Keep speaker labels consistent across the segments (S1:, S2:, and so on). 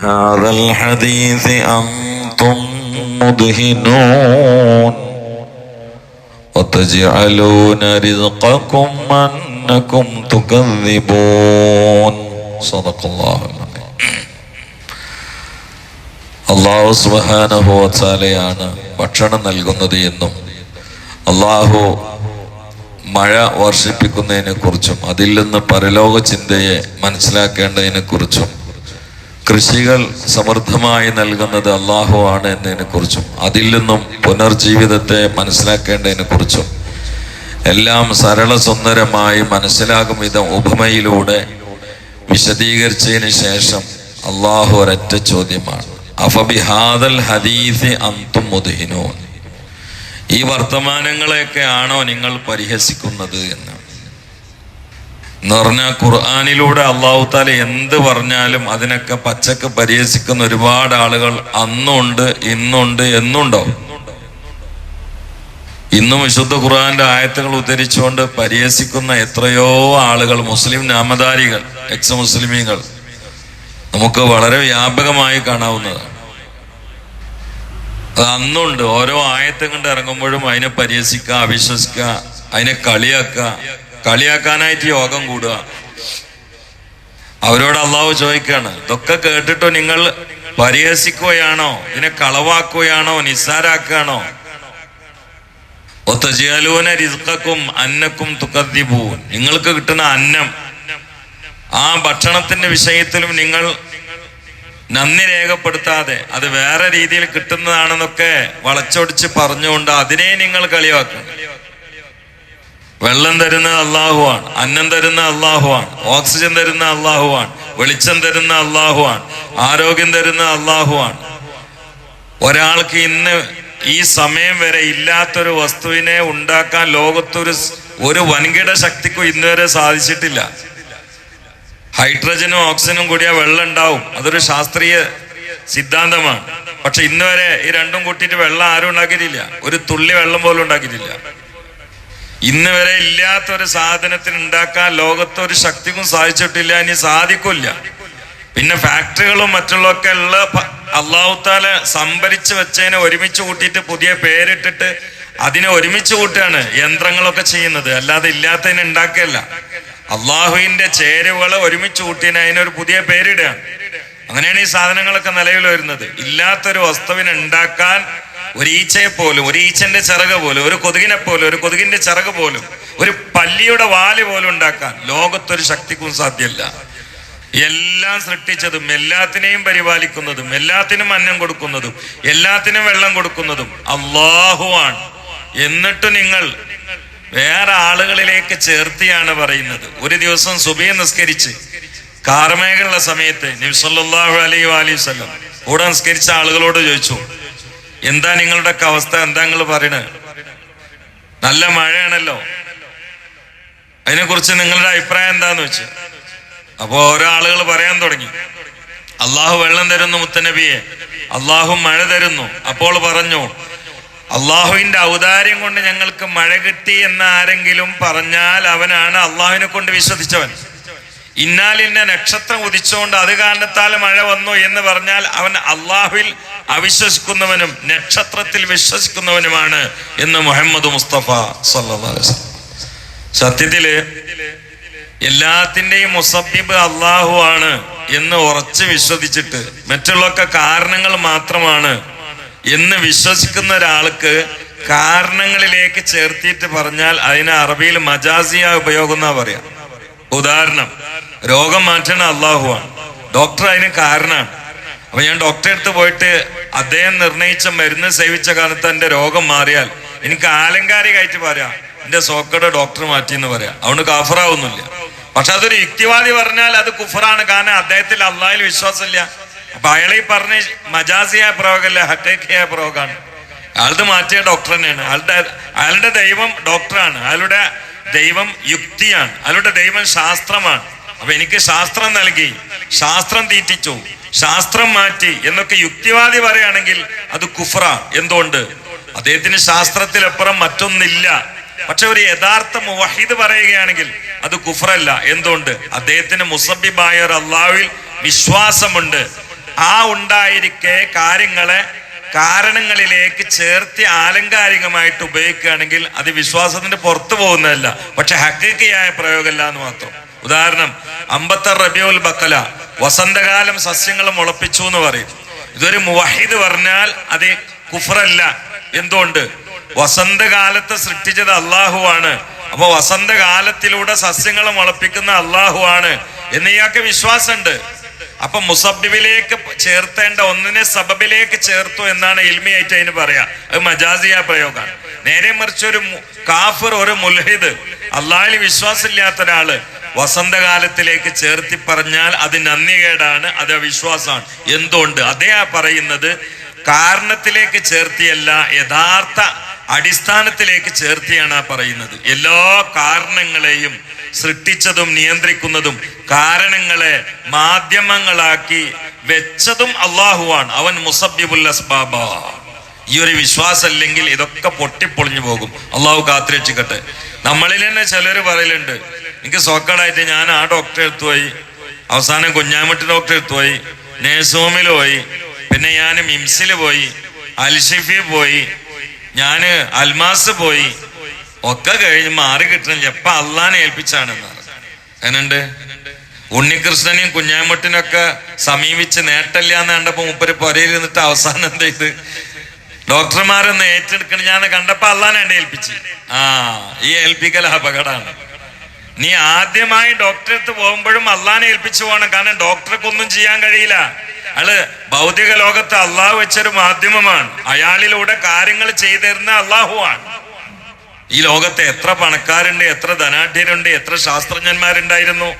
S1: هذا الحديث أنتم مدهنون وتجعلون رزقكم أنكم تكذبون صدق الله العظيم അള്ളാഹു സുബാനഹു വച്ചാലയാണ് ഭക്ഷണം നൽകുന്നത് എന്നും അള്ളാഹു മഴ വർഷിപ്പിക്കുന്നതിനെ കുറിച്ചും അതിൽ നിന്ന് പരലോക ചിന്തയെ മനസ്സിലാക്കേണ്ടതിനെ കുറിച്ചും കൃഷികൾ സമൃദ്ധമായി നൽകുന്നത് അള്ളാഹു ആണ് എന്നതിനെ കുറിച്ചും അതിൽ നിന്നും പുനർജീവിതത്തെ മനസ്സിലാക്കേണ്ടതിനെ കുറിച്ചും എല്ലാം സരള സുന്ദരമായി മനസ്സിലാകും വിധം ഉപമയിലൂടെ വിശദീകരിച്ചതിന് ശേഷം അള്ളാഹു ഒരറ്റ ചോദ്യമാണ്. അഫബിഹാദൽ ഹദീസ് അന്തും മുദ്ഹിനൂൻ. ഈ വർത്തമാനങ്ങളെയൊക്കെ ആണോ നിങ്ങൾ പരിഹസിക്കുന്നത് എന്ന്? എന്ന് പറഞ്ഞാൽ ഖുർആാനിലൂടെ അള്ളാഹു താല എന്ത് പറഞ്ഞാലും അതിനൊക്കെ പച്ചക്ക് പരിഹസിക്കുന്ന ഒരുപാട് ആളുകൾ അന്നുണ്ട് ഇന്നുണ്ട് എന്നുണ്ടോ ഇന്നും വിശുദ്ധ ഖുർആാന്റെ ആയത്തുകൾ ഉദ്ധരിച്ചുകൊണ്ട് പരിഹസിക്കുന്ന എത്രയോ ആളുകൾ മുസ്ലിം നാമധാരികൾ എക്സ് മുസ്ലിമീങ്ങൾ നമുക്ക് വളരെ വ്യാപകമായി കാണാവുന്നതാണ്. അത് അന്നുണ്ട്. ഓരോ ആയത്തും കണ്ട് ഇറങ്ങുമ്പോഴും അതിനെ പരിഹസിക്കുക അവിശ്വസിക്കുക അതിനെ കളിയാക്കുക. കളിയാക്കാനായിട്ട് യോഗം കൂടുക. അവരോട് അള്ളാഹു ചോദിക്കാണ് ഇതൊക്കെ കേട്ടിട്ടോ നിങ്ങൾ പരിഹസിക്കുകയാണോ? ഇതിനെ കളവാക്കുകയാണോ? നിസ്സാരാക്കുകയാണോ? ഒത്തജിയാലൂന റിസ്ക്കും അന്നക്കും തുക്കദ്ദിബൂൻ. നിങ്ങൾക്ക് കിട്ടുന്ന അന്നം. ആ ഭക്ഷണത്തിന്റെ വിഷയത്തിലും നിങ്ങൾ നന്ദി രേഖപ്പെടുത്താതെ അത് വേറെ രീതിയിൽ കിട്ടുന്നതാണെന്നൊക്കെ വളച്ചൊടിച്ച് പറഞ്ഞുകൊണ്ട് അതിനെ നിങ്ങൾ കളിയാക്കും. വെള്ളം തരുന്ന അള്ളാഹുവാണ് അന്നം തരുന്ന അള്ളാഹുവാണ് ഓക്സിജൻ തരുന്ന അള്ളാഹുവാണ് വെളിച്ചം തരുന്ന അള്ളാഹുവാണ് ആരോഗ്യം തരുന്ന അള്ളാഹുവാണ്. ഒരാൾക്ക് ഇന്ന് ഈ സമയം വരെ ഇല്ലാത്തൊരു വസ്തുവിനെ ഉണ്ടാക്കാൻ ലോകത്തൊരു ഒരു വൻകിട ശക്തിക്കും ഇന്ന് വരെ സാധിച്ചിട്ടില്ല. ഹൈഡ്രജനും ഓക്സിജനും കൂടിയ വെള്ളം ഉണ്ടാവും അതൊരു ശാസ്ത്രീയ സിദ്ധാന്തമാണ്. പക്ഷെ ഇന്ന് വരെ ഈ രണ്ടും കൂട്ടിയിട്ട് വെള്ളം ആരും ഉണ്ടാക്കിയിട്ടില്ല. ഒരു തുള്ളി വെള്ളം പോലും ഉണ്ടാക്കിയിട്ടില്ല. ഇന്ന് വരെ ഇല്ലാത്തൊരു സാധനത്തിന് ഉണ്ടാക്കാൻ ലോകത്ത് ഒരു ശക്തിക്കും സാധിച്ചിട്ടില്ല ഇനി സാധിക്കില്ല. പിന്നെ ഫാക്ടറികളും മറ്റുള്ളതൊക്കെ ഉള്ള അള്ളാഹുത്താല സംഭരിച്ചു വെച്ചതിനെ ഒരുമിച്ച് കൂട്ടിയിട്ട് പുതിയ പേരിട്ടിട്ട് അതിനെ ഒരുമിച്ച് കൂട്ടാണ് യന്ത്രങ്ങളൊക്കെ ചെയ്യുന്നത്. അല്ലാതെ ഇല്ലാത്തതിനെ ഉണ്ടാക്കുകയല്ല. അള്ളാഹുവിന്റെ ചേരുവകളെ ഒരുമിച്ച് കൂട്ടിയതിന് അതിനൊരു പുതിയ പേരിടുകയാണ്. അങ്ങനെയാണ് ഈ സാധനങ്ങളൊക്കെ നിലവിൽ വരുന്നത്. ഇല്ലാത്തൊരു വസ്തുവിനെ ഉണ്ടാക്കാൻ ഒരു ഈച്ചയെ പോലും ഒരു ഈച്ചന്റെ ചിറക് പോലും ഒരു കൊതുകിനെ പോലും ഒരു കൊതുകിന്റെ ചിറക് പോലും ഒരു പല്ലിയുടെ വാൽ പോലും ഉണ്ടാക്കാൻ ലോകത്തൊരു ശക്തിക്കും സാധ്യമല്ല എല്ലാം സൃഷ്ടിച്ചതും എല്ലാത്തിനെയും പരിപാലിക്കുന്നതും എല്ലാത്തിനും അന്നം കൊടുക്കുന്നതും എല്ലാത്തിനും വെള്ളം കൊടുക്കുന്നതും അള്ളാഹുവാണ് എന്നിട്ട് നിങ്ങൾ വേറെ ആളുകളിലേക്ക് ചേർത്തിയാണ് പറയുന്നത്. ഒരു ദിവസം സുബിയെ നിസ്കരിച്ച് കാർമേഘുള്ള സമയത്ത് നബ്സല്ലാഹു അലൈ അലൈഹി വസല്ലം കൂടെ നിസ്കരിച്ച ആളുകളോട് ചോദിച്ചു എന്താ നിങ്ങളുടെ അവസ്ഥ? എന്താ നിങ്ങൾ പറയണത് നല്ല മഴയാണല്ലോ. അതിനെക്കുറിച്ച് നിങ്ങളുടെ അഭിപ്രായം എന്താന്ന് വെച്ച്? അപ്പോ ഓരോ ആളുകൾ പറയാൻ തുടങ്ങി. അള്ളാഹു വെള്ളം തരുന്നു മുത്തനബിയെ. അള്ളാഹു മഴ തരുന്നു. അപ്പോൾ പറഞ്ഞു അള്ളാഹുവിന്റെ ഔദാര്യം കൊണ്ട് ഞങ്ങൾക്ക് മഴ കിട്ടി എന്ന് ആരെങ്കിലും പറഞ്ഞാൽ അവനാണ് അള്ളാഹുവിനെ കൊണ്ട് വിശ്വസിച്ചവൻ. ഇന്നാലിന്റെ നക്ഷത്രം ഉദിച്ചുകൊണ്ട് അത് കാരണത്താൽ മഴ വന്നു എന്ന് പറഞ്ഞാൽ അവൻ അള്ളാഹുവിൽ അവിശ്വസിക്കുന്നവനും നക്ഷത്രത്തിൽ വിശ്വസിക്കുന്നവനുമാണ് എന്ന് മുഹമ്മദ് മുസ്തഫ സത്യത്തിൽ എല്ലാത്തിന്റെയും മുസബിബ് അള്ളാഹു ആണ് എന്ന് ഉറച്ച് വിശ്വസിച്ചിട്ട് മറ്റുള്ളൊക്കെ കാരണങ്ങൾ മാത്രമാണ് എന്ന് വിശ്വസിക്കുന്ന ഒരാൾക്ക് കാരണങ്ങളിലേക്ക് ചേർത്തിയിട്ട് പറഞ്ഞാൽ അതിന് അറബിയിൽ മജാസിയ ഉപയോഗം എന്നാ പറയാം. ഉദാഹരണം രോഗം മാറ്റണ അള്ളാഹുവാണ്. ഡോക്ടർ അതിന് കാരണമാണ് അപ്പൊ ഞാൻ ഡോക്ടറെ അടുത്ത് പോയിട്ട് അദ്ദേഹം നിർണയിച്ച മരുന്ന് സേവിച്ച കാലത്ത് എന്റെ രോഗം മാറിയാൽ എനിക്ക് ആലങ്കാരികമായിട്ട് പറയാം. എന്റെ സോക്കയുടെ ഡോക്ടർ മാറ്റി എന്ന് പറയാം. അതുകൊണ്ട് കാഫറാവുന്നില്ല പക്ഷെ അതൊരു യുക്തിവാദി പറഞ്ഞാൽ അത് കുഫറാണ്. കാരണം അദ്ദേഹത്തിൽ അള്ളാഹിൽ വിശ്വാസമില്ല. അപ്പൊ അയാളെ ഈ പറഞ്ഞ മജാസിയായ പ്രയോഗമല്ല ഹട്ടേക്കിയായ പ്രയോഗമാണ്. അയാളത് മാറ്റിയ ഡോക്ടർ തന്നെയാണ്. അയാളുടെ അയാളുടെ ദൈവം ഡോക്ടറാണ് അയാളുടെ ദൈവം യുക്തിയാണ്. അയാളുടെ ദൈവം ശാസ്ത്രമാണ്. അപ്പൊ എനിക്ക് ശാസ്ത്രം നൽകി ശാസ്ത്രം തീറ്റിച്ചു ശാസ്ത്രം മാറ്റി എന്നൊക്കെ യുക്തിവാദി പറയുകയാണെങ്കിൽ അത് കുഫ്ര എന്തുകൊണ്ട്? അദ്ദേഹത്തിന് ശാസ്ത്രത്തിലപ്പുറം മറ്റൊന്നില്ല. പക്ഷെ ഒരു യഥാർത്ഥ മുവഹിദ് പറയുകയാണെങ്കിൽ അത് കുഫ്രല്ല എന്തുകൊണ്ട്? അദ്ദേഹത്തിന് മുസബിബായ ഒരു അള്ളാവിൽ വിശ്വാസമുണ്ട്. ആ ഉണ്ടായിരിക്കെ കാര്യങ്ങളെ കാരണങ്ങളിലേക്ക് ചേർത്തി ആലങ്കാരികമായിട്ട് ഉപയോഗിക്കുകയാണെങ്കിൽ അത് വിശ്വാസത്തിന്റെ പുറത്തു പോകുന്നതല്ല. പക്ഷെ ഹക്കീക്കയായ പ്രയോഗമല്ല എന്ന് മാത്രം. ഉദാഹരണം അമ്പത്തർ റബിയുൽ ബക്കല വസന്തകാലം സസ്യങ്ങൾ മുളപ്പിച്ചു എന്ന് പറയും. ഇതൊരു മുവഹിദ് പറഞ്ഞാൽ അത് കുഫറല്ല എന്തുകൊണ്ട്? വസന്തകാലത്ത് സൃഷ്ടിച്ചത് അള്ളാഹുവാണ്. അപ്പൊ വസന്തകാലത്തിലൂടെ സസ്യങ്ങൾ മുളപ്പിക്കുന്ന അള്ളാഹുവാണ് എന്ന് ഇയാൾക്ക് വിശ്വാസമുണ്ട്. അപ്പൊ മുസബിബിലേക്ക് ചേർത്തേണ്ട ഒന്നിനെ സബബിലേക്ക് ചേർത്തു എന്നാണ് ഇൽമിയായിട്ട് അതിന് പറയാ. അത് മജാസിയ പ്രയോഗമാണ്. നേരെ മറിച്ച് ഒരു കാഫിർ ഒരു മുൽഹിദ് അള്ളാഹിൽ വിശ്വാസമില്ലാത്ത ഒരാൾ വസന്തകാലത്തിലേക്ക് ചേർത്തി പറഞ്ഞാൽ അത് നന്ദികേടാണ് അത് വിശ്വാസമാണ് എന്തുകൊണ്ട്? അതേ പറയുന്നത് കാരണത്തിലേക്ക് ചേർത്തിയല്ല യഥാർത്ഥ അടിസ്ഥാനത്തിലേക്ക് ചേർത്തിയാണ് ആ പറയുന്നത്. എല്ലാ കാരണങ്ങളെയും സൃഷ്ടിച്ചതും നിയന്ത്രിക്കുന്നതും കാരണങ്ങളെ മാധ്യമങ്ങളാക്കി വെച്ചതും അള്ളാഹുവാണ്. അവൻ മുസബിബുൽ അസ്ബാബ. ഈ ഒരു വിശ്വാസം അല്ലെങ്കിൽ ഇതൊക്കെ പൊട്ടിപ്പൊളിഞ്ഞു പോകും. അള്ളാഹു കാത്തിരക്ഷിക്കട്ടെ. നമ്മളിൽ തന്നെ ചിലർ പറയലുണ്ട് എനിക്ക് സോക്കേടായിട്ട് ഞാൻ ആ ഡോക്ടറെ അടുത്ത് പോയി. അവസാനം കുഞ്ഞാമട്ടി ഡോക്ടറെ അടുത്ത് പോയി. നേഴ്സ് ഹോമിൽ പോയി. പിന്നെ ഞാൻ മിംസിൽ പോയി. അൽഷിഫി പോയി. ഞാൻ അൽമാസ് പോയി. ഒക്കെ കഴിഞ്ഞ് മാറി കിട്ടണില്ല എപ്പം അള്ളാനെ ഏൽപ്പിച്ചാണ് എന്നുണ്ട് ഉണ്ണികൃഷ്ണനെയും കുഞ്ഞാമട്ടിനൊക്കെ സമീപിച്ച് നേട്ടല്ല എന്ന് കണ്ടപ്പോ മുപ്പര് പുരയിൽ അവസാനം എന്ത് ചെയ്ത്? ഡോക്ടർമാരൊന്ന് ഏറ്റെടുക്കണം ഞാൻ കണ്ടപ്പോ അള്ളാനെ ഏൽപ്പിച്ച്. ആ ഈ ഏൽപ്പിക്കൽ അപകടമാണ്. നീ ആദ്യമായി ഡോക്ടറെ അടുത്ത് പോകുമ്പോഴും അള്ളാനെ ഏൽപ്പിച്ചു പോകണം. കാരണം ഡോക്ടർക്ക് ഒന്നും ചെയ്യാൻ കഴിയില്ല. അയാൾ ഭൗതിക ലോകത്ത് അള്ളാഹ് വെച്ചൊരു മാധ്യമമാണ്. അയാളിലൂടെ കാര്യങ്ങൾ ചെയ്തിരുന്ന അള്ളാഹുവാണ് ഈ ലോകത്ത് എത്ര പണക്കാരുണ്ട് എത്ര ധനാഢ്യരുണ്ട് എത്ര ശാസ്ത്രജ്ഞന്മാരുണ്ടായിരുന്നു.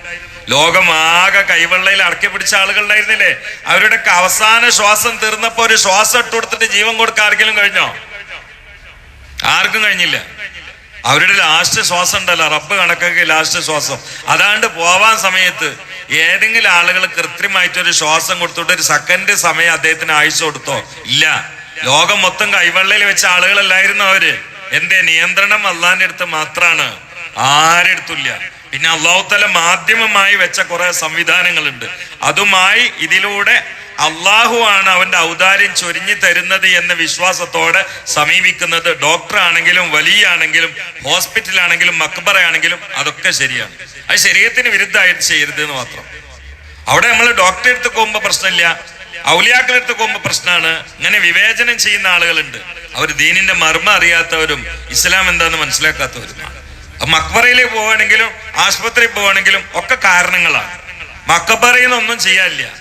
S1: ലോകമാകെ കൈവെള്ളയിൽ അടക്കി പിടിച്ച ആളുകളുണ്ടായിരുന്നില്ലേ അവരുടെ അവസാന ശ്വാസം തീർന്നപ്പോ ഒരു ശ്വാസം ഇട്ട് കൊടുത്തിട്ട് ജീവൻ കൊടുക്കാൻ ആർക്കെങ്കിലും കഴിഞ്ഞോ? ആർക്കും കഴിഞ്ഞില്ല. അവരുടെ ലാസ്റ്റ് ശ്വാസം ഉണ്ടല്ലോ റബ്ബ് കണക്കൊക്കെ ലാസ്റ്റ് ശ്വാസം. അതാണ്ട് പോവാൻ സമയത്ത് ഏതെങ്കിലും ആളുകൾ കൃത്രിമായിട്ട് ഒരു ശ്വാസം കൊടുത്തോട്ട് ഒരു സെക്കൻഡ് സമയം അദ്ദേഹത്തിന് ആയുസ് കൊടുത്തോ? ഇല്ല. ലോകം മൊത്തം കൈവെള്ളയിൽ വെച്ച ആളുകളല്ലായിരുന്നു അവർ. എന്റെ നിയന്ത്രണം അള്ളാന്റെ അടുത്ത് മാത്രാണ്. ആരെടുത്തില്ല പിന്നെ അള്ളാഹുത്തല മാധ്യമമായി വെച്ച കുറെ സംവിധാനങ്ങളുണ്ട്. അതുമായി ഇതിലൂടെ അള്ളാഹു ആണ് അവന്റെ ഔദാര്യം ചൊരിഞ്ഞു തരുന്നത് എന്ന വിശ്വാസത്തോടെ സമീപിക്കുന്നത്. ഡോക്ടർ ആണെങ്കിലും വലിയ ആണെങ്കിലും ഹോസ്പിറ്റൽ ഹോസ്പിറ്റലാണെങ്കിലും മക്ബറയാണെങ്കിലും അതൊക്കെ ശരിയാണ്. അത് ശരീരത്തിന് വിരുദ്ധമായിട്ട് ചെയ്യരുത് എന്ന് മാത്രം. അവിടെ നമ്മൾ ഡോക്ടറെ അടുത്ത് പോകുമ്പോ പ്രശ്നമില്ല. ഔലിയാക്കളുടെ അടുത്ത് പോകുമ്പോ പ്രശ്നമാണ്. ഇങ്ങനെ വിവേചനം ചെയ്യുന്ന ആളുകളുണ്ട്. അവർ ദീനിന്റെ മർമ്മ അറിയാത്തവരും ഇസ്ലാം എന്താന്ന് മനസ്സിലാക്കാത്തവരുമാണ്. അപ്പൊ മക്ബറയിലേക്ക് പോവാണെങ്കിലും ആശുപത്രിയിൽ പോവാണെങ്കിലും ഒക്കെ കാരണങ്ങളാണ്. മക്കബറയിൽ നിന്നൊന്നും ചെയ്യാനില്ല.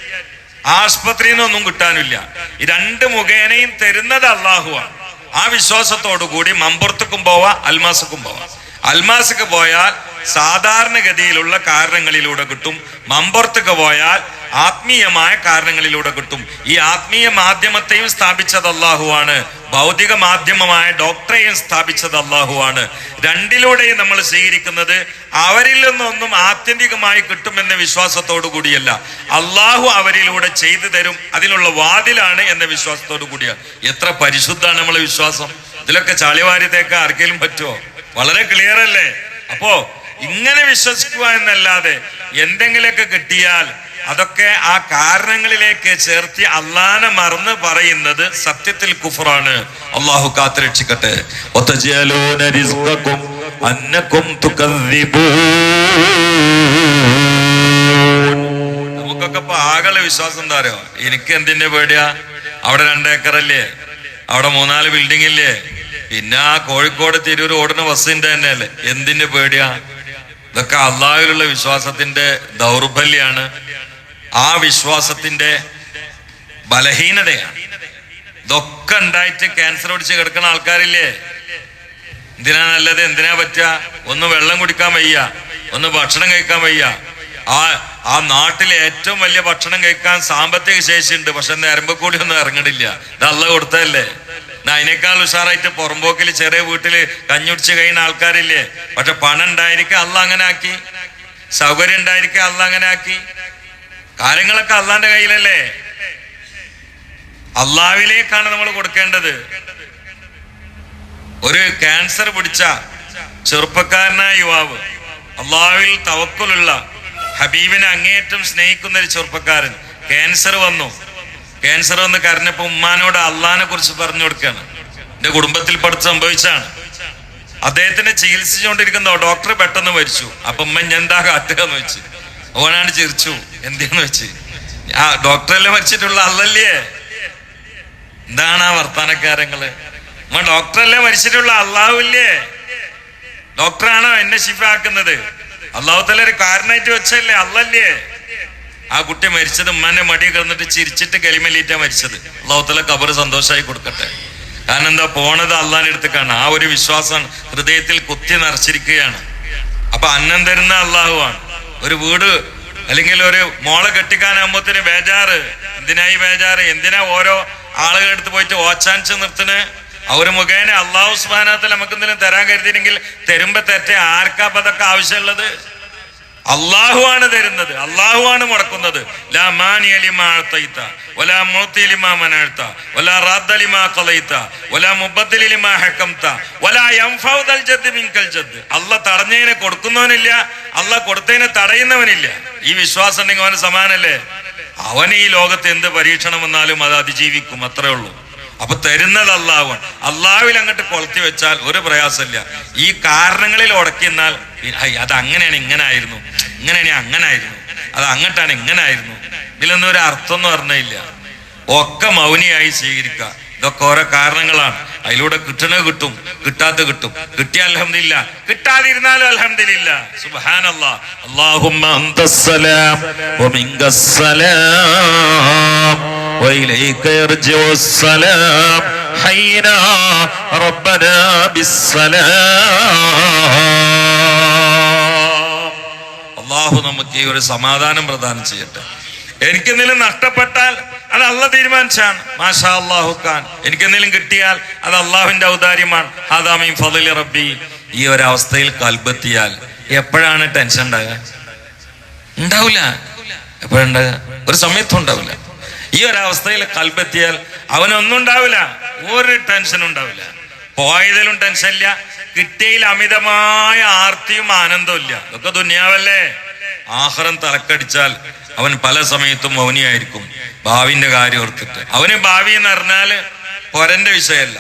S1: ആശുപത്രിയിൽ നിന്നൊന്നും കിട്ടാനില്ല. ഈ രണ്ട് മുഖേനയും തരുന്നത് അള്ളാഹുവാണ്. ആ വിശ്വാസത്തോടു കൂടി മമ്പുറത്തേക്കും പോവാ അൽമാസക്കും പോവാ. അൽമാസക്ക് പോയാൽ സാധാരണഗതിയിലുള്ള കാരണങ്ങളിലൂടെ കിട്ടും. മമ്പുറത്തൊക്കെ പോയാൽ ആത്മീയമായ കാരണങ്ങളിലൂടെ കിട്ടും. ഈ ആത്മീയ മാധ്യമത്തെയും സ്ഥാപിച്ചത് അള്ളാഹുവാണ് ഭൗതിക മാധ്യമമായ ഡോക്ടറെയും സ്ഥാപിച്ചത് അള്ളാഹുവാണ് രണ്ടിലൂടെയും നമ്മൾ സ്വീകരിക്കുന്നത് അവരിൽ നിന്നൊന്നും ആത്യന്തികമായി കിട്ടുമെന്ന വിശ്വാസത്തോടു കൂടിയല്ല. അള്ളാഹു അവരിലൂടെ ചെയ്തു തരും. അതിനുള്ള വാതിലാണ് എന്ന വിശ്വാസത്തോടു കൂടിയാണ് എത്ര പരിശുദ്ധാണ് നമ്മളെ വിശ്വാസം. ഇതിലൊക്കെ ചാളിവാര്യത്തേക്ക് ആർക്കെങ്കിലും പറ്റുമോ വളരെ ക്ലിയർ അല്ലേ? അപ്പോ ഇങ്ങനെ വിശ്വസിക്കുക എന്നല്ലാതെ എന്തെങ്കിലുമൊക്കെ കിട്ടിയാൽ അതൊക്കെ ആ കാരണങ്ങളിലേക്ക് ചേർത്തി അള്ളാനെ മറന്ന് പറയുന്നത് സത്യത്തിൽ കുഫറാണ്. അള്ളാഹു കാത്തിരക്ഷിക്കട്ടെ. നമുക്കൊക്കെ ഇപ്പൊ ആകളെ വിശ്വാസം എന്താറിയോ എനിക്ക് എന്തിന്റെ പേടിയാ? അവിടെ രണ്ടേക്കറല്ലേ? അവിടെ മൂന്നാൽ ബിൽഡിംഗ് ഇല്ലേ? പിന്നെ ആ കോഴിക്കോട് തിരൂർ ഓടുന്ന ബസ്സിന്റെ തന്നെയല്ലേ? എന്തിന്റെ പേടിയാ? ഇതൊക്കെ അള്ളാഹുലുള്ള വിശ്വാസത്തിന്റെ ദൗർബല്യാണ്. ആ വിശ്വാസത്തിന്റെ ബലഹീനതയാണ്. ഇതൊക്കെ ഉണ്ടായിട്ട് ക്യാൻസർ പിടിച്ച് കിടക്കുന്ന ആൾക്കാരില്ലേ? എന്തിനാ നല്ലത്? എന്തിനാ പറ്റുക? ഒന്ന് വെള്ളം കുടിക്കാൻ വയ്യ. ഒന്ന് ഭക്ഷണം കഴിക്കാൻ വയ്യ. ആ ആ നാട്ടിലെ ഏറ്റവും വലിയ ഭക്ഷണം കഴിക്കാൻ സാമ്പത്തിക ശേഷിയുണ്ട്. പക്ഷെ നരമ്പ് കൂടി ഒന്നും ഇറങ്ങണില്ല. ഇത് അല്ല കൊടുത്തതല്ലേ? അതിനേക്കാൾ ഉഷാറായിട്ട് പുറമ്പോക്കിൽ ചെറിയ വീട്ടിൽ കഞ്ഞുടിച്ച് കഴിയുന്ന ആൾക്കാരില്ലേ? പക്ഷെ പണം ഉണ്ടായിരിക്കും അല്ല അങ്ങനെ ആക്കി. സൗകര്യം ഉണ്ടായിരിക്കും അല്ല അങ്ങനെ ആക്കി. കാര്യങ്ങളൊക്കെ അള്ളാന്റെ കയ്യിലല്ലേ? അള്ളാവിലേക്കാണ് നമ്മൾ കൊടുക്കേണ്ടത്. ഒരു ക്യാൻസർ പിടിച്ച ചെറുപ്പക്കാരനായ യുവാവ് അള്ളാവിൽ തവക്കുലുള്ള ഹബീബിനെ അങ്ങേയറ്റം സ്നേഹിക്കുന്ന ഒരു ചെറുപ്പക്കാരൻ ക്യാൻസർ വന്നു. ക്യാൻസർ വന്ന് കരഞ്ഞപ്പോ ഉമ്മാനോട് അള്ളഹാനെ കുറിച്ച് പറഞ്ഞു കൊടുക്കുകയാണ്. എന്റെ കുടുംബത്തിൽ പഠിച്ച് സംഭവിച്ചാണ് അദ്ദേഹത്തിനെ ചികിത്സിച്ചുകൊണ്ടിരിക്കുന്ന ഡോക്ടർ പെട്ടെന്ന് മരിച്ചു. അപ്പൊ ഉമ്മ എന്താ കാട്ടുക എന്ന് വെച്ച്. ഓനാണ് ചിരിച്ചു. എന്തിയെന്ന് വെച്ച്? ആ ഡോക്ടറല്ലേ മരിച്ചിട്ടുള്ള അല്ലല്ലേ എന്താണ് ആ വർത്താനക്കാരങ്ങൾ? ഉമ്മ ഡോക്ടറല്ലേ മരിച്ചിട്ടുള്ള അള്ളാഹുല്ലേ ഡോക്ടറാണോ എന്നെ ശിഫാക്കുന്നത്? അള്ളാഹു തല ഒരു കാരണമായിട്ട് വെച്ചല്ലേ അല്ലല്ലേ ആ കുട്ടി മരിച്ചത് ഉമ്മാന്റെ മടി കിടന്നിട്ട് ചിരിച്ചിട്ട് കലിമലീറ്റാ മരിച്ചത്. ലോകത്തിലെ കബർ സന്തോഷമായി കൊടുക്കട്ടെ. കാരണം എന്താ പോണത് അള്ളാന്റെ അടുത്തേക്കാണ് ആ ഒരു വിശ്വാസം ഹൃദയത്തിൽ കുത്തി നിറച്ചിരിക്കുകയാണ്. അപ്പൊ അന്നം തരുന്ന അള്ളാഹുവാണ്. ഒരു വീട് അല്ലെങ്കിൽ ഒരു മോളെ കെട്ടിക്കാനാകുമ്പോത്തിന് ബേജാറ്. എന്തിനായി ബേജാറ്? എന്തിനാ ഓരോ ആളുകളുടെ അടുത്ത് പോയിട്ട് ഓച്ചാൻസ് നിർത്തണ് അവർ മുഖേന അള്ളാഹു സ്മാനത്തിൽ നമുക്ക് എന്തെങ്കിലും തരാൻ കരുതിയിരുന്നെങ്കിൽ തരുമ്പോ തെറ്റേ ആർക്കാ അപ്പൊ അതൊക്കെ ആവശ്യമുള്ളത്? അള്ളാഹുവാണ് തരുന്നത് അള്ളാഹുവാണ് മുടക്കുന്നത്. ലാ ജദ്ദ് അള്ളാഹ് തടഞ്ഞതിനെ കൊടുക്കുന്നവനില്ല അല്ല കൊടുത്തതിനെ തടയുന്നവനില്ല. ഈ വിശ്വാസം ഉണ്ടെങ്കിൽ അവന് സമാനല്ലേ? അവൻ ഈ ലോകത്ത് എന്ത് പരീക്ഷണം വന്നാലും അത് അതിജീവിക്കും അത്രേ ഉള്ളൂ. അപ്പൊ തരുന്നത് അള്ളാഹുവാണ്. അള്ളാവിൽ അങ്ങോട്ട് കൊളുത്തി വെച്ചാൽ ഒരു പ്രയാസമില്ല. ഈ കാരണങ്ങളിൽ ഉടക്കിന്നാൽ അത് അങ്ങനെയാണ് ഇങ്ങനെ ആയിരുന്നു ഇങ്ങനെയാണ് അങ്ങനെ ആയിരുന്നു അത് അങ്ങോട്ടാണ് ഇങ്ങനെ ആയിരുന്നു ഇതിലൊന്നും ഒരു അർത്ഥം എന്ന് പറഞ്ഞില്ല ഒക്കെ മൗനിയായി സ്വീകരിക്കുക. ഇതൊക്കെ ഓരോ കാരണങ്ങളാണ്. അതിലൂടെ കിട്ടണത് കിട്ടും കിട്ടാത്ത കിട്ടും. കിട്ടിയ അലഹമില്ല കിട്ടാതിരുന്നാലും അലഹമില്ല സുബാനല്ല അള്ളാഹു നമുക്ക് ഈ ഒരു സമാധാനം പ്രദാനം ചെയ്യട്ടെ. എനിക്ക് എന്തെങ്കിലും നഷ്ടപ്പെട്ടാൽ അത് അല്ല തീരുമാനിച്ചാണ്. മാഷാ അള്ളാഹു ഖാൻ. എനിക്ക് എന്തെങ്കിലും കിട്ടിയാൽ അത് അള്ളാഹുവിന്റെ ഔദാര്യമാണ്. ഹാദാമീം ഫതിലി റബ്ബി. ഈ ഒരവസ്ഥയിൽ കൽബെത്തിയാൽ എപ്പോഴാണ് ടെൻഷൻ ഉണ്ടാകുക ഉണ്ടാവില്ല. എപ്പോഴുണ്ടാകുക ഒരു സമയത്തും ഉണ്ടാവില്ല. ഈ ഒരു അവസ്ഥയിൽ കൽബെത്തിയാൽ അവനൊന്നും ഉണ്ടാവില്ല. ഒരു ടെൻഷനും ഉണ്ടാവില്ല. പോയതിലും ടെൻഷൻ ഇല്ല. കിട്ടിയതിൽ അമിതമായ ആർത്തിയും ആനന്ദവും ഇല്ല. ഇതൊക്കെ ദുന്യാവല്ലേ? ആഹാരം തലക്കടിച്ചാൽ അവൻ പല സമയത്തും മൗനിയായിരിക്കും. ഭാവിന്റെ കാര്യം ഓർത്തിട്ട്. അവന് ഭാവി എന്ന് പറഞ്ഞാൽ പൊരന്റെ വിഷയമല്ല.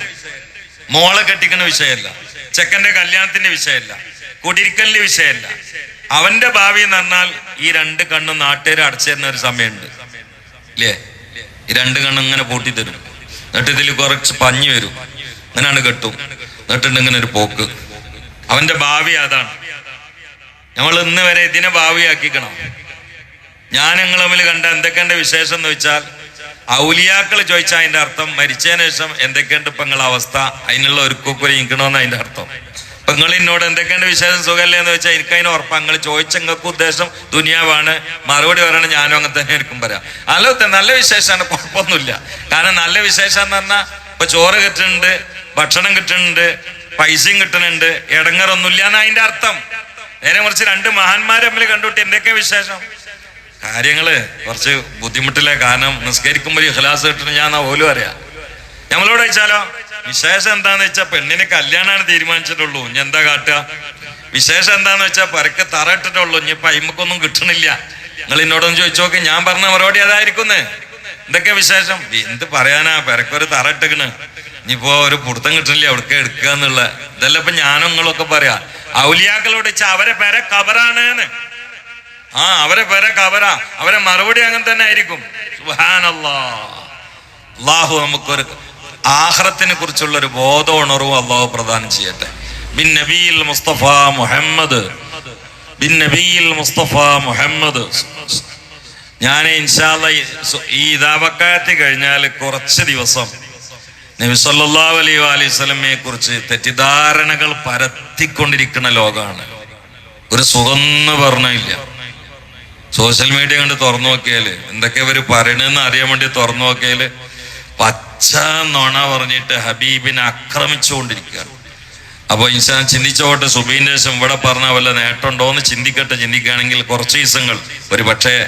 S1: മോളെ കെട്ടിക്കുന്ന വിഷയമല്ല. ചെക്കന്റെ കല്യാണത്തിന്റെ വിഷയമല്ല. കുടിരിക്കലിന്റെ വിഷയമല്ല. അവന്റെ ഭാവി എന്ന് പറഞ്ഞാൽ ഈ രണ്ട് കണ്ണും നാട്ടുകാർ അടച്ചു തരുന്ന ഒരു സമയമുണ്ട്. ഇല്ലേ? ഈ രണ്ട് കണ്ണും ഇങ്ങനെ പൂട്ടി തരും. എന്നിട്ട് ഇതിൽ കുറച്ച് പഞ്ഞി വരും. അങ്ങനെയാണ് കെട്ടും. എന്നിട്ടുണ്ട് ഇങ്ങനെ ഒരു പോക്ക്. അവന്റെ ഭാവി അതാണ്. നമ്മൾ ഇന്ന് വരെ ഇതിനെ ഭാവിയാക്കിക്കണം. ഞാൻ നിങ്ങൾ തമ്മിൽ കണ്ട എന്തൊക്കെയുണ്ട് വിശേഷം എന്ന് വെച്ചാൽ ഔലിയാക്കൾ ചോദിച്ചാൽ അതിന്റെ അർത്ഥം മരിച്ചതിന് ശേഷം എന്തൊക്കെയുണ്ട് ഇപ്പൊ നിങ്ങളെ അവസ്ഥ? അതിനുള്ള ഒരുക്കൊക്കെ ഇരിക്കണമെന്ന് അതിന്റെ അർത്ഥം. ഇപ്പൊ നിങ്ങൾ എന്നോട് എന്തൊക്കെയാണ് വിശേഷം? സുഖമല്ലേ എന്ന് വെച്ചാൽ എനിക്ക് അതിന് ഉറപ്പാ. നിങ്ങൾ ചോദിച്ച നിങ്ങൾക്ക് ഉദ്ദേശം ദുനിയാവാണ്. മറുപടി പറയണ ഞാനും അങ്ങനെ തന്നെ ആയിരിക്കും പറയാം. അല്ല നല്ല വിശേഷമാണ്. കുഴപ്പമൊന്നുമില്ല. കാരണം നല്ല വിശേഷം എന്ന് പറഞ്ഞാൽ ഇപ്പൊ ചോറ് കിട്ടുന്നുണ്ട് ഭക്ഷണം കിട്ടുന്നുണ്ട് പൈസയും കിട്ടുന്നുണ്ട് ഇടങ്ങറൊന്നുമില്ല എന്നാ അതിന്റെ അർത്ഥം. നേരെ മറിച്ച് രണ്ട് മഹാന്മാർ തമ്മിൽ കണ്ടുപിട്ടി എന്തൊക്കെ വിശേഷം? കാര്യങ്ങൾ കുറച്ച് ബുദ്ധിമുട്ടില്ല? കാരണം നിസ്കരിക്കുമ്പോൾ ഇഖ്ലാസ് കിട്ടണ ഞാൻ പോലും അറിയാം. നമ്മളോട് വെച്ചാലോ വിശേഷം എന്താന്ന് വെച്ചാ പെണ്ണിന് കല്യാണമാണ് തീരുമാനിച്ചിട്ടുള്ളൂ ഇനി എന്താ കാട്ടുക? വിശേഷം എന്താന്ന് വെച്ചാ പരക്കെ തറ ഇട്ടിട്ടുള്ളൂ ഇനി പൈമക്കൊന്നും കിട്ടണില്ല. നിങ്ങൾ എന്നോടൊന്ന് ചോദിച്ചോക്ക് ഞാൻ പറഞ്ഞ മറുപടി അതായിരിക്കുന്നേ. എന്തൊക്കെ വിശേഷം? എന്ത് പറയാനാ പരക്കൊരു തറ ഇട്ടേക്കണ്. ഇനിയിപ്പോ ഒരു പുടുത്തം കിട്ടണില്ല അവിടേക്ക് എടുക്കുക എന്നുള്ള. ഇതെല്ലാം ഇപ്പൊ ഞാനും നിങ്ങളൊക്കെ പറയാ. ഔലിയാക്കളോട് വെച്ചാൽ അവരെ പെര കബറാണ് ആ അവരെ പെര കബറാ. അവരെ മറുപടി അങ്ങനെ തന്നെ ആയിരിക്കും. സുബ്ഹാനല്ലാ. അള്ളാഹു നമുക്കൊരു ആഹ്റത്തിനെ കുറിച്ചുള്ള ഒരു ബോധ ഉണർവും അള്ളാഹു പ്രദാനം ചെയ്യട്ടെ. ബിൻ നബിയിൽ മുസ്തഫ മുഹമ്മദ്. ബിൻ നബിയിൽ മുസ്തഫ മുഹമ്മദ്. ഞാൻ ഇൻഷാല്ല ഈ ഇതാവക്കാത്തി കഴിഞ്ഞാൽ കുറച്ച് ദിവസം നബി സല്ലല്ലാഹു അലൈഹി അലൈഹി സ്വലമയെ കുറിച്ച് തെറ്റിദ്ധാരണകൾ പരത്തിക്കൊണ്ടിരിക്കുന്ന ലോകമാണ് ഒരു സുഖന്ന് പറഞ്ഞില്ല. സോഷ്യൽ മീഡിയ കണ്ട് തുറന്നു നോക്കിയാൽ എന്തൊക്കെ ഇവർ പറയണെന്ന് അറിയാൻ വേണ്ടി തുറന്നു നോക്കിയാൽ പച്ച നുണ പറഞ്ഞിട്ട് ഹബീബിനെ ആക്രമിച്ചുകൊണ്ടിരിക്കുകയാണ്. അപ്പൊ ഇൻസാൻ ചിന്തിച്ചോട്ടെ സുബീന്റെ ശേഷം ഇവിടെ പറഞ്ഞ വല്ല നേട്ടമുണ്ടോ എന്ന് ചിന്തിക്കട്ടെ ചിന്തിക്കുകയാണെങ്കിൽ കുറച്ച് ദിവസങ്ങൾ. ഒരു പക്ഷേ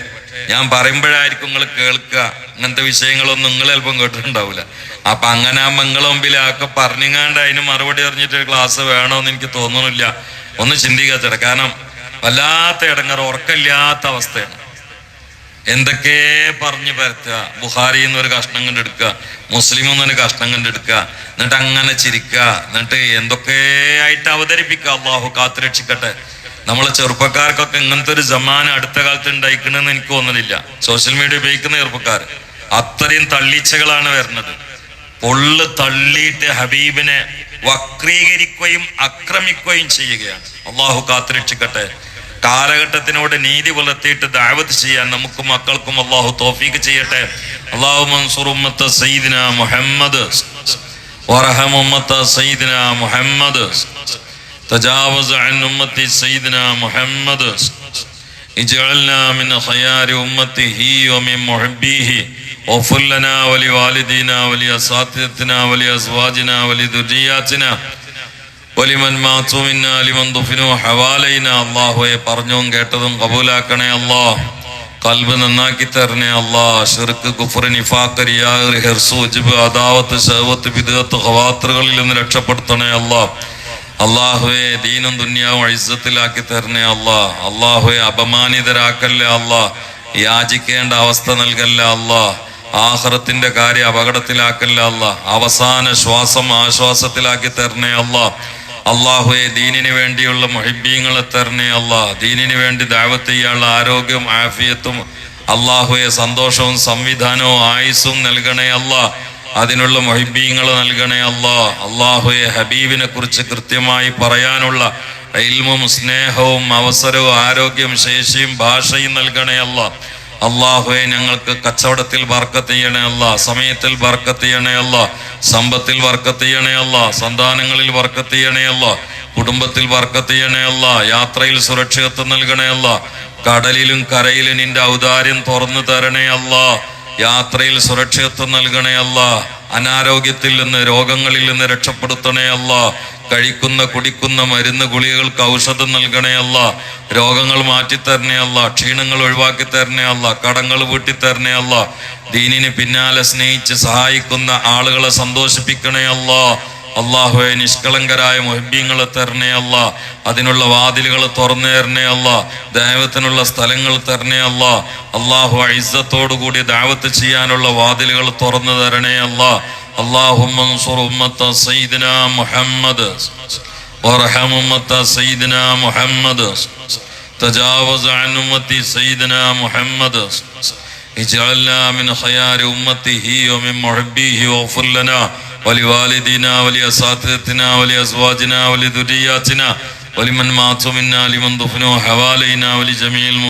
S1: ഞാൻ പറയുമ്പോഴായിരിക്കും നിങ്ങൾ കേൾക്കുക. അങ്ങനത്തെ വിഷയങ്ങളൊന്നും നിങ്ങൾ ചിലപ്പം കേട്ടിട്ടുണ്ടാവില്ല. അപ്പൊ അങ്ങനെ ആ മംഗള മുമ്പിലൊക്കെ പറഞ്ഞുങ്ങാണ്ട് അതിന് മറുപടി അറിഞ്ഞിട്ട് ക്ലാസ് വേണമെന്ന് എനിക്ക് തോന്നുന്നില്ല ഒന്ന് ചിന്തിക്കാത്ത കാരണം വല്ലാത്ത ഇടങ്ങർ ഉറക്കമില്ലാത്ത അവസ്ഥയാണ്. എന്തൊക്കെ പറഞ്ഞു പരത്തുക? ബുഹാരി എന്നൊരു കഷ്ണം കണ്ടെടുക്കുക മുസ്ലിം എന്നൊരു കഷ്ണം കണ്ടെടുക്കുക എന്നിട്ട് അങ്ങനെ ചിരിക്കുക എന്നിട്ട് എന്തൊക്കെ ആയിട്ട് അവതരിപ്പിക്കുക? അള്ളാഹു കാത്തുരക്ഷിക്കട്ടെ നമ്മളെ ചെറുപ്പക്കാർക്കൊക്കെ ഇങ്ങനത്തെ ഒരു ജമാന അടുത്ത കാലത്ത് ഉണ്ടായിക്കണമെന്ന് എനിക്ക് തോന്നുന്നില്ല സോഷ്യൽ മീഡിയ ഉപയോഗിക്കുന്ന ചെറുപ്പക്കാർ. അത്രയും തള്ളീച്ചകളാണ് വരുന്നത്. പൊള്ള് തള്ളിയിട്ട് ഹബീബിനെ വക്രീകരിക്കുകയും ആക്രമിക്കുകയും ചെയ്യുകയാണ്. അള്ളാഹു കാത്തുരക്ഷിക്കട്ടെ കാലഘട്ടത്തിനോട് നീതി പുലർത്തിയിട്ട് ദാവത്ത് ചെയ്യാൻ നമുക്കും മക്കൾക്കും അള്ളാഹു തോഫീക്ക് ചെയ്യട്ടെ അള്ളാഹു മൻസൂർ ഉമ്മത്ത് സയ്യിദിന മുഹമ്മദ് വറഹം ഉമ്മത്ത് സയ്യിദിന മുഹമ്മദ് تجاوز عن أمتي سيدنا محمد اجعلنا من خيار أمته ومن محبيه واغفر لنا ولوالدينا ولأساتذتنا ولأزواجنا ولذرياتنا അള്ളാഹുവെ പറഞ്ഞും കേട്ടതും കബൂലാക്കണേ അല്ലാ കൽബ് നന്നാക്കി തരണേ അല്ലാ ഷിർക്ക് കുഫർ ഉജ്ബ് അദാവത്ത് ഷഹവത്ത് ബിദഅത്ത് ഖവാത്തറുകളിൽ നിന്ന് രക്ഷപ്പെടുത്തണേ അല്ലാ അള്ളാഹുവെ ദീനും ദുന്യാവും അഴിസത്തിലാക്കി തരണേ അല്ലാ അള്ളാഹുവെ അപമാനിതരാക്കല്ലേ അല്ലാ യാചിക്കേണ്ട അവസ്ഥ നൽകല്ല അല്ലാ ആഹ്റത്തിന്റെ കാര്യം അപകടത്തിലാക്കല്ല അല്ല അവസാന ശ്വാസം ആശ്വാസത്തിലാക്കി തരണേ അല്ല അള്ളാഹുയെ ദീനിന് വേണ്ടിയുള്ള മൊഹിബീങ്ങളെ തരണേ അള്ളാ. ദീനിന് വേണ്ടി ദാവത്ത് ചെയ്യാനുള്ള ആരോഗ്യവും ആഫിയത്തും അള്ളാഹുയെ സന്തോഷവും സംവിധാനവും ആയുസ്സും നൽകണേ അല്ല അതിനുള്ള മൊഹിബീങ്ങൾ നൽകണേ അല്ല അള്ളാഹുയെ ഹബീബിനെ കുറിച്ച് കൃത്യമായി പറയാനുള്ള ഇൽമും സ്നേഹവും അവസരവും ആരോഗ്യം ശേഷിയും ഭാഷയും നൽകണേ അല്ല അള്ളാഹുവെ ഞങ്ങൾക്ക് കച്ചവടത്തിൽ ബർക്കത്ത് ചെയ്യണേ അല്ല സമയത്തിൽ ബർക്കത്ത് ചെയ്യണേ അല്ല സമ്പത്തിൽ ബർക്കത്ത് ചെയ്യണേ അല്ല സന്താനങ്ങളിൽ ബർക്കത്ത് ചെയ്യണേ അല്ല കുടുംബത്തിൽ ബർക്കത്ത് ചെയ്യണേ അല്ല യാത്രയിൽ സുരക്ഷിതത്വം നൽകണേ അല്ല കടലിലും കരയിലും നിന്റെ ഔദാര്യം തുറന്നു തരണേ അല്ല യാത്രയിൽ സുരക്ഷിതത്വം നൽകണേ അല്ല അനാരോഗ്യത്തിൽ നിന്ന് രോഗങ്ങളിൽ നിന്ന് രക്ഷപ്പെടുത്തണേ അല്ല. കഴിക്കുന്ന കുടിക്കുന്ന മരുന്ന് ഗുളികകൾക്ക് ഔഷധം നൽകണേ അല്ല. രോഗങ്ങൾ മാറ്റിത്തരണേ അല്ല. ക്ഷീണങ്ങൾ ഒഴിവാക്കി തരണേ അല്ല. കടങ്ങൾ വീട്ടി തരണേ അല്ല. ദീനിന് പിന്നാലെ സ്നേഹിച്ച് സഹായിക്കുന്ന ആളുകളെ സന്തോഷിപ്പിക്കണേ അല്ല. അള്ളാഹുവെ നിഷ്കളങ്കരായ മുഹബ്യങ്ങളെ തരണേ അല്ല അതിനുള്ള വാതിലുകൾ തുറന്നു തരണേ അല്ല ദൈവത്തിനുള്ള സ്ഥലങ്ങൾ തരണേ അല്ല അള്ളാഹു ഐസത്തോടു കൂടി ദാവത്ത് ചെയ്യാനുള്ള വാതിലുകൾ തുറന്നു തരണേ അല്ല اللهم انصر أمة سيدنا محمد وارحم أمة سيدنا محمد تجاوز عن أمة سيدنا محمد اجعلنا من خيار أمته ومن محبيه واغفر لنا ولوالدينا ولأساتذتنا ولأزواجنا ولذرياتنا ولمن ماتوا منا لمن دفنوا حوالينا ولجميع الم...